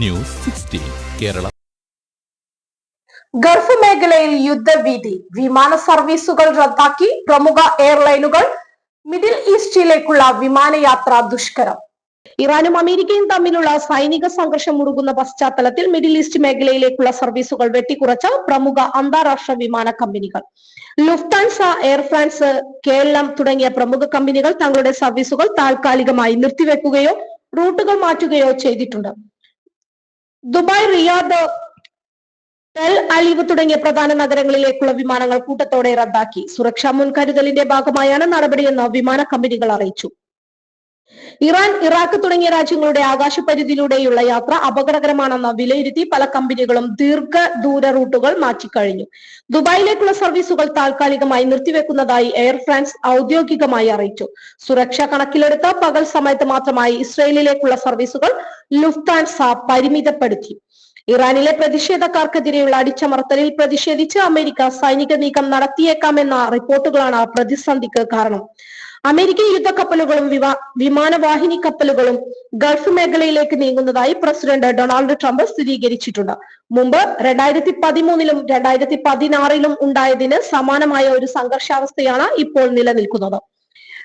News sixteen Kerala. Gulf മേഖലയിൽ യുദ്ധഭീതി വിമാന സർവീസുകൾ റദ്ദാക്കി പ്രമുഖ എയർലൈനുകൾ മിഡിൽ ഈസ്റ്റിലേക്കുള്ള വിമാനയാത്ര ദുഷ്കരം. ഇറാനും അമേരിക്കയും തമ്മിലുള്ള സൈനിക സംഘർഷം മുറുകുന്ന പശ്ചാത്തലത്തിൽ മിഡിൽ ഈസ്റ്റ് മേഖലയിലേക്കുള്ള സർവീസുകൾ വെട്ടിക്കുറച്ച പ്രമുഖ അന്താരാഷ്ട്ര വിമാന കമ്പനികൾ. ലുഫ്താൻസ എയർ ഫ്രാൻസ് കേരളം തുടങ്ങിയ പ്രമുഖ കമ്പനികൾ തങ്ങളുടെ സർവീസുകൾ താൽക്കാലികമായി നിർത്തിവെക്കുകയോ റൂട്ടുകൾ മാറ്റുകയോ ചെയ്തിട്ടുണ്ട്. ദുബായ് റിയാദ് ടെൽ അലീവ് തുടങ്ങിയ പ്രധാന നഗരങ്ങളിലേക്കുള്ള വിമാനങ്ങൾ കൂട്ടത്തോടെ റദ്ദാക്കി. സുരക്ഷാ മുൻകരുതലിന്റെ ഭാഗമായാണ് നടപടിയെന്ന് വിമാന കമ്പനികൾ അറിയിച്ചു. ഇറാൻ ഇറാഖ് തുടങ്ങിയ രാജ്യങ്ങളുടെ ആകാശപരിധിയിലൂടെയുള്ള യാത്ര അപകടകരമാണെന്ന് വിലയിരുത്തി പല കമ്പനികളും ദീർഘദൂര റൂട്ടുകൾ മാറ്റിക്കഴിഞ്ഞു. ദുബായിലേക്കുള്ള സർവീസുകൾ താൽക്കാലികമായി നിർത്തിവെക്കുന്നതായി എയർ ഫ്രാൻസ് ഔദ്യോഗികമായി അറിയിച്ചു. സുരക്ഷ കണക്കിലെടുത്ത് പകൽ സമയത്ത് മാത്രമായി ഇസ്രയേലിലേക്കുള്ള സർവീസുകൾ ലുഫ്താൻസ പരിമിതപ്പെടുത്തി. ഇറാനിലെ പ്രതിഷേധക്കാർക്കെതിരെയുള്ള അടിച്ചമർത്തലിൽ പ്രതിഷേധിച്ച് അമേരിക്ക സൈനിക നീക്കം നടത്തിയേക്കാമെന്ന റിപ്പോർട്ടുകളാണ് പ്രതിസന്ധിക്ക് കാരണം. അമേരിക്കൻ യുദ്ധക്കപ്പലുകളും വിമാ വിമാനവാഹിനി കപ്പലുകളും ഗൾഫ് മേഖലയിലേക്ക് നീങ്ങുന്നതായി പ്രസിഡന്റ് ഡൊണാൾഡ് ട്രംപ് സ്ഥിരീകരിച്ചിട്ടുണ്ട്. മുമ്പ് രണ്ടായിരത്തി പതിമൂന്നിലും രണ്ടായിരത്തി പതിനാറിലും ഉണ്ടായതിന് സമാനമായ ഒരു സംഘർഷാവസ്ഥയാണ് ഇപ്പോൾ നിലനിൽക്കുന്നത്.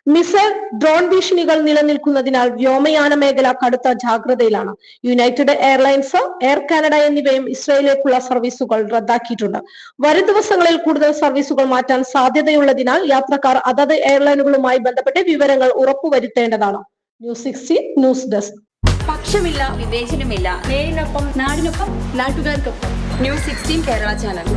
മിസൈൽ ഡ്രോൺ ഭീഷണികൾ നിലനിൽക്കുന്നതിനാൽ വ്യോമയാന മേഖല കടുത്ത ജാഗ്രതയിലാണ്. യുണൈറ്റഡ് എയർലൈൻസ് എയർ കാനഡ എന്നിവയും ഇസ്രയേലിലേക്കുള്ള സർവീസുകൾ റദ്ദാക്കിയിട്ടുണ്ട്. വരും ദിവസങ്ങളിൽ കൂടുതൽ സർവീസുകൾ മാറ്റാൻ സാധ്യതയുള്ളതിനാൽ യാത്രക്കാർ അതത് എയർലൈനുകളുമായി ബന്ധപ്പെട്ട് വിവരങ്ങൾ ഉറപ്പുവരുത്തേണ്ടതാണ്. ന്യൂസ് സിക്സ്റ്റി ന്യൂസ് ഡെസ്ക് പക്ഷമില്ല വിവേചനമില്ല. നേരിനൊപ്പം നാടിനൊപ്പം നാട്ടുകാർക്കൊപ്പം. News sixteen Kerala channel.